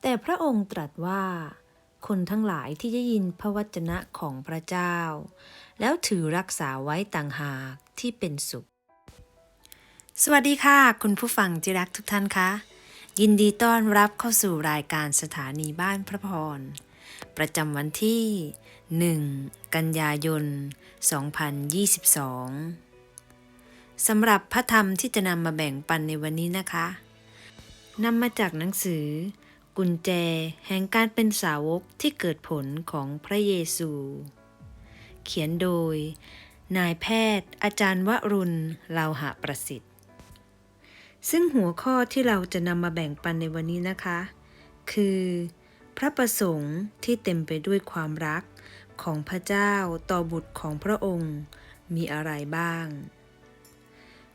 แต่พระองค์ตรัสว่า คนทั้งหลายที่ได้ยินพระวจนะของพระเจ้า แล้วถือรักษาไว้ต่างหากที่เป็นสุข สวัสดีค่ะ คุณผู้ฟังที่รักทุกท่านคะยินดีต้อนรับเข้าสู่รายการสถานีบ้านพระพร ประจำวันที่ 1 กันยายน 2022 สำหรับพระธรรมที่จะนำมาแบ่งปันในวันนี้นะคะนำมาจากหนังสือ กุญแจแห่งการเป็นสาวกที่เกิดผลของพระเยซู เขียนโดย นายแพทย์ อาจารย์วรุณลาหะประสิทธิ์ ซึ่งหัวข้อที่เราจะนำมาแบ่งปันในวันนี้นะคะ คือ พระประสงค์ที่เต็มไปด้วยความรักของพระเจ้าต่อบุตรของพระองค์มีอะไรบ้าง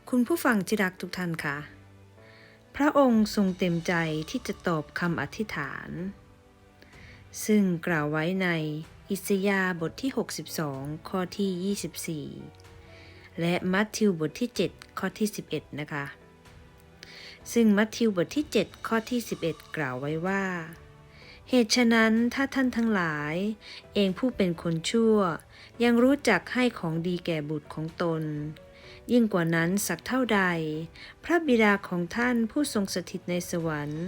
คุณผู้ฟังที่รักทุกท่านคะ พระองค์ทรงเต็มใจที่จะตอบคำอธิษฐาน ซึ่งกล่าวไว้ในอิสยาห์บทที่ 62 ข้อที่ 24 และมัทธิวบทที่ 7 ข้อที่ 11 นะคะ ซึ่งมัทธิวบทที่ 7 ข้อที่ 11 กล่าวไว้ว่า เหตุฉะนั้นถ้าท่านทั้งหลาย เองผู้เป็นคนชั่ว ยังรู้จักให้ของดีแก่บุตรของตน ยิ่งกว่านั้นสักเท่าใด พระบิดาของท่านผู้ทรงสถิตในสวรรค์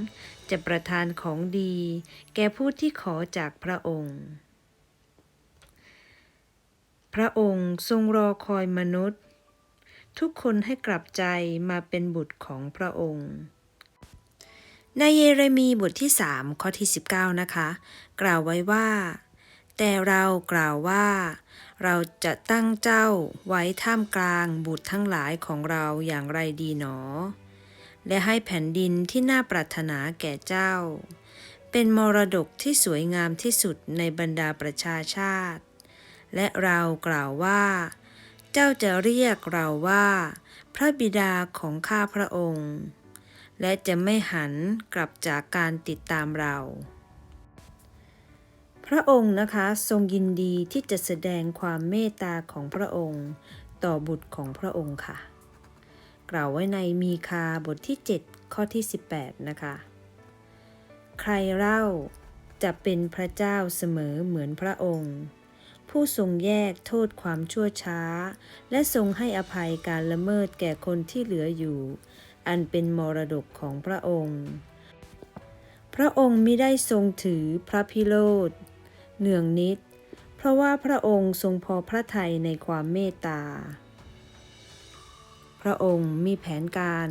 จะประทานของดี แก่ผู้ที่ขอจากพระองค์ พระองค์ทรงรอคอยมนุษย์ ทุกคนให้กลับใจมาเป็นบุตรของพระองค์ในเยเรมีบทที่ 3 ข้อที่ 19 นะคะ กล่าวไว้ว่า แต่เรากล่าวว่า เราจะตั้งเจ้าไว้ท่ามกลางบุตรทั้งหลายของเราอย่างไรดีหนอ และให้แผ่นดินที่น่าปรารถนาแก่เจ้า เป็นมรดกที่สวยงามที่สุดในบรรดาประชาชาติ และเรากล่าวว่า เจ้าจะเรียกเราว่า พระบิดาของข้าพระองค์ และจะไม่หันกลับจากการติดตามเรา พระองค์นะคะทรงยินดีที่จะแสดงความเมตตาของพระองค์ ต่อบุตรของพระองค์ค่ะ กล่าวไว้ในมีคาบทที่ 7 ข้อที่ 18 นะคะ ใครเล่าจะเป็นพระเจ้าเสมอเหมือนพระองค์ ผู้ทรงแยกโทษความชั่วช้า และทรงให้อภัยการละเมิดแก่คนที่เหลืออยู่ อันเป็นมรดกของพระองค์ พระองค์มิได้ทรงถือพระพิโรธ เนืองนิด เพราะว่าพระองค์ทรงพอพระทัยในความเมตตา พระองค์มีแผนการ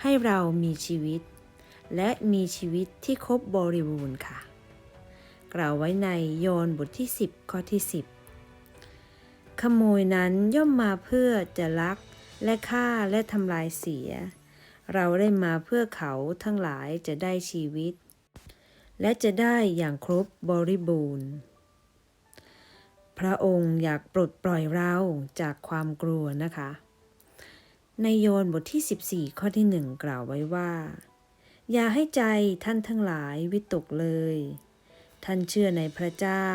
ให้เรามีชีวิต และมีชีวิตที่ครบบริบูรณ์ค่ะ กล่าวไว้ในโยนบทที่ 10 ข้อที่ 10 ขโมยนั้นย่อมมาเพื่อจะลักและฆ่าและทำลายเสีย เราได้มาเพื่อเขาทั้งหลายจะได้ชีวิต และจะได้อย่างครบบริบูรณ์ พระองค์อยากปลดปล่อยเราจากความกลัวนะคะ ในโยนบทที่ 14 ข้อที่หนึ่งกล่าวไว้ว่า อย่าให้ใจท่านทั้งหลายวิตกเลย ท่านเชื่อในพระเจ้า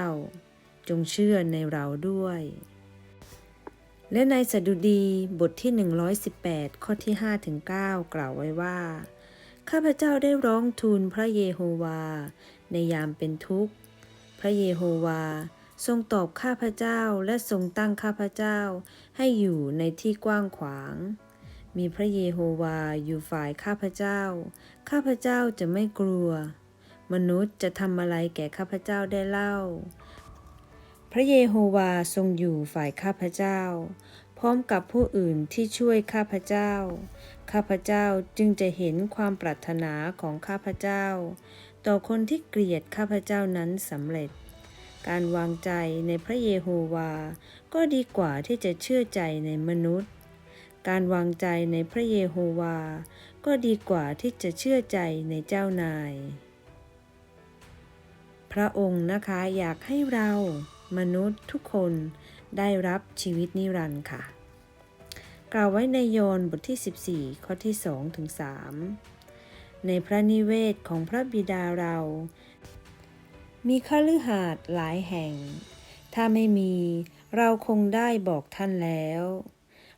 จงเชื่อในเราด้วย และในสดุดีบทที่ 118 ข้อที่5ถึง9กล่าวไว้ว่า ข้าพเจ้าได้ร้องทูลพระเยโฮวา ในยามเป็นทุกข์ พระเยโฮวา ทรงตอบข้าพเจ้าและทรงตั้งข้าพเจ้าให้อยู่ในที่กว้างขวาง มีพระเยโฮวาอยู่ฝ่ายข้าพเจ้า ข้าพเจ้าจะไม่กลัว มนุษย์จะทำอะไรแก่ข้าพเจ้าได้เล่า พระเยโฮวาทรงอยู่ฝ่ายข้าพเจ้า พร้อมกับผู้อื่นที่ช่วยข้าพเจ้า ข้าพเจ้าจึงจะเห็นความปรารถนาของข้าพเจ้า ต่อคนที่เกลียดข้าพเจ้านั้นสำเร็จ การวางใจในพระเยโฮวา ก็ดีกว่าที่จะเชื่อใจในมนุษย์ การวางใจในพระเยโฮวา ก็ดีกว่าที่จะเชื่อใจในเจ้านาย พระองค์นะคะอยากให้เรามนุษย์ทุกคน ได้รับชีวิตนิรันดร์ค่ะ กล่าวไว้ในโยนบทที่ 14 ข้อที่2ถึง3ในพระนิเวศของพระบิดาเรา มีคฤหาสน์หลายแห่ง ถ้าไม่มีเราคงได้บอกท่านแล้ว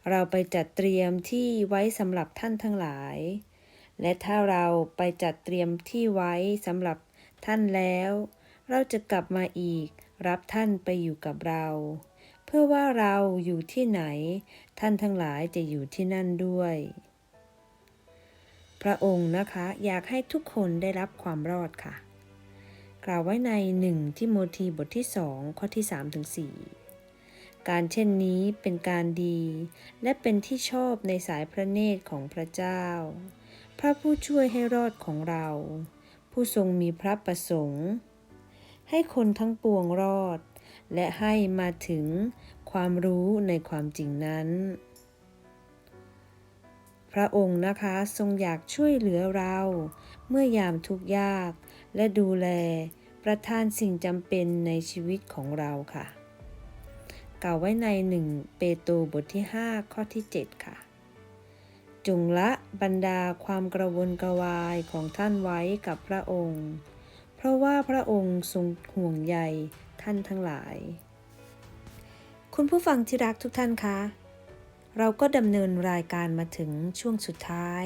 เราไปจัดเตรียมที่ไว้สำหรับท่านทั้งหลาย และถ้าเราไปจัดเตรียมที่ไว้สำหรับท่านแล้ว เราจะกลับมาอีกรับท่านไปอยู่กับเรา พื่อว่าเราอยู่ที่ไหน ท่านทั้งหลายจะอยู่ที่นั่นด้วย พระองค์นะคะอยากให้ทุกคนได้รับความรอดค่ะ กล่าวไว้ในหนึ่งที่โมธีบทที่สองข้อที่3ถึง4การเช่นนี้เป็นการดี และเป็นที่ชอบในสายพระเนตรของพระเจ้า พระผู้ช่วยให้รอดของเรา ผู้ทรงมีพระประสงค์ ให้คนทั้งปวงรอด และให้มาถึงความรู้ในความจริงนั้น พระองค์นะคะทรงอยากช่วยเหลือเรา เมื่อยามทุกข์ยาก และดูแลประทานสิ่งจำเป็นในชีวิตของเราค่ะ กล่าวไว้ในหนึ่งเปโตรบทที่ 5 ข้อที่ 7 ค่ะ จงละบรรดาความกระวนกระวายของท่านไว้กับพระองค์ เพราะว่าพระองค์ทรงห่วงใย ท่านทั้งหลาย คุณผู้ฟังที่รักทุกท่านคะ เราก็ดำเนินรายการมาถึงช่วงสุดท้าย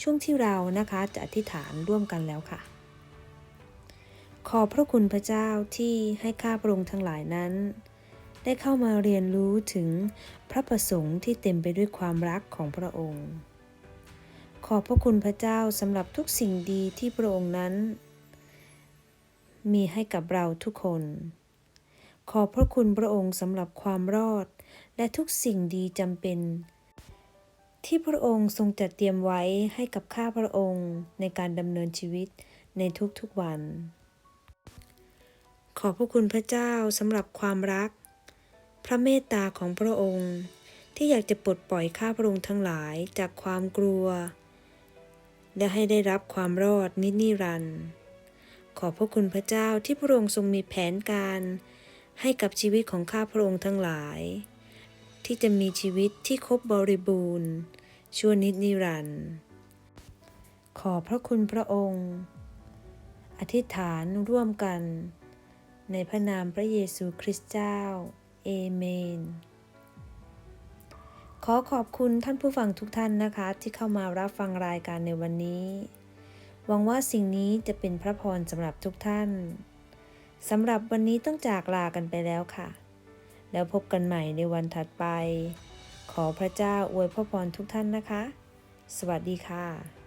ช่วงที่เรานะคะจะอธิษฐานร่วมกันแล้วค่ะ ขอบพระคุณพระเจ้าที่ให้ข้าพระองค์ทั้งหลายนั้น ได้เข้ามาเรียนรู้ถึงพระประสงค์ที่เต็มไปด้วยความรักของพระองค์ขอบพระคุณพระเจ้าสำหรับทุกสิ่งดีที่พระองค์นั้น มีให้กับเราทุกคน ขอบพระคุณพระองค์สำหรับความรอด และทุกสิ่งดีจำเป็น ที่พระองค์ทรงจัดเตรียมไว้ให้กับข้าพระองค์ในการดำเนินชีวิตในทุกๆวัน ขอบพระคุณพระเจ้าสำหรับความรัก พระเมตตาของพระองค์ ที่อยากจะปลดปล่อยข้าพระองค์ทั้งหลายจากความกลัว และให้ได้รับความรอดนิรันดร์ขอบพระคุณพระเจ้าที่พระองค์ทรงมีแผนการ ให้กับชีวิตของข้าพระองค์ทั้งหลาย ที่จะมีชีวิตที่ครบบริบูรณ์ ชั่วนิจนิรันดร์ขอพระคุณพระองค์ อธิษฐานร่วมกัน ในพระนามพระเยซูคริสต์เจ้า เอเมน ขอขอบคุณท่านผู้ฟังทุกท่านนะคะ ที่เข้ามารับฟังรายการในวันนี้ หวังว่าสิ่งนี้จะเป็นพระพรสำหรับทุกท่าน สำหรับวันนี้ต้องจากลากันไปแล้วค่ะ แล้วพบกันใหม่ในวันถัดไป ขอพระเจ้าอวยพระพรทุกท่านนะคะ สวัสดีค่ะ